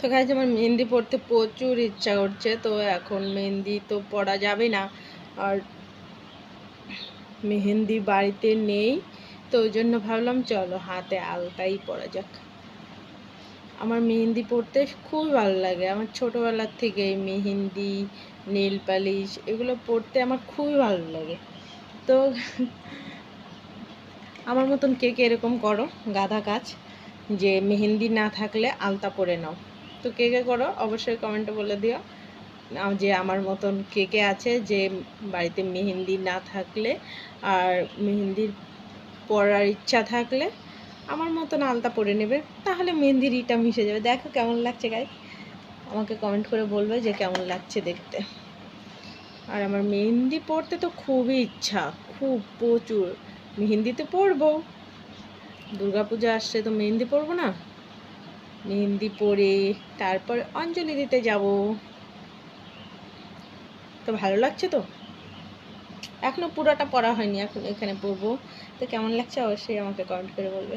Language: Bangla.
তো গাইজ আমার মেহেন্দি পড়তে প্রচুর ইচ্ছা করছে, তো এখন মেহেন্দি তো পড়া যাবে না। আর মেহেন্দি বাড়িতে নেই, তো ওই জন্য ভাবলাম চলো হাতে আলতাই পরা যাক। আমার মেহেন্দি পড়তে খুবই ভালো লাগে। আমার ছোটোবেলার থেকে মেহেন্দি, নীল পালিশ এগুলো পড়তে আমার খুবই ভালো লাগে। তো আমার মতন কে কে এরকম করো, গাধা কাজ, যে মেহেন্দি না থাকলে আলতা পরে নাও। তো কে কে করো? অবশ্যই কমেন্টে বলে দিও। যে আমার মতন কে কে আছে, যে বাড়িতে মেহেন্দি না থাকলে আর মেহেন্দির পরার ইচ্ছা থাকলে আমার মতন আলতা পরে নেবে, তাহলে মেহেন্দির ইটা মিশে যাবে। দেখো কেমন লাগছে গাই আমাকে কমেন্ট করে বলবে যে কেমন লাগছে দেখতে। আর আমার মেহেন্দি পড়তে তো খুবই ইচ্ছা, খুব প্রচুর। মেহেন্দিতে পরবো। দুর্গাপূজা আসছে তো মেহেন্দি পরবো না? মেহেন্দি পরে তারপর অঞ্জলি দিতে যাব। তো ভালো লাগছে তো? এখনও পুরোটা পড়া হয়নি, এখন এখানে পড়ব। তো কেমন লাগছে অবশ্যই আমাকে কমেন্ট করে বলবে।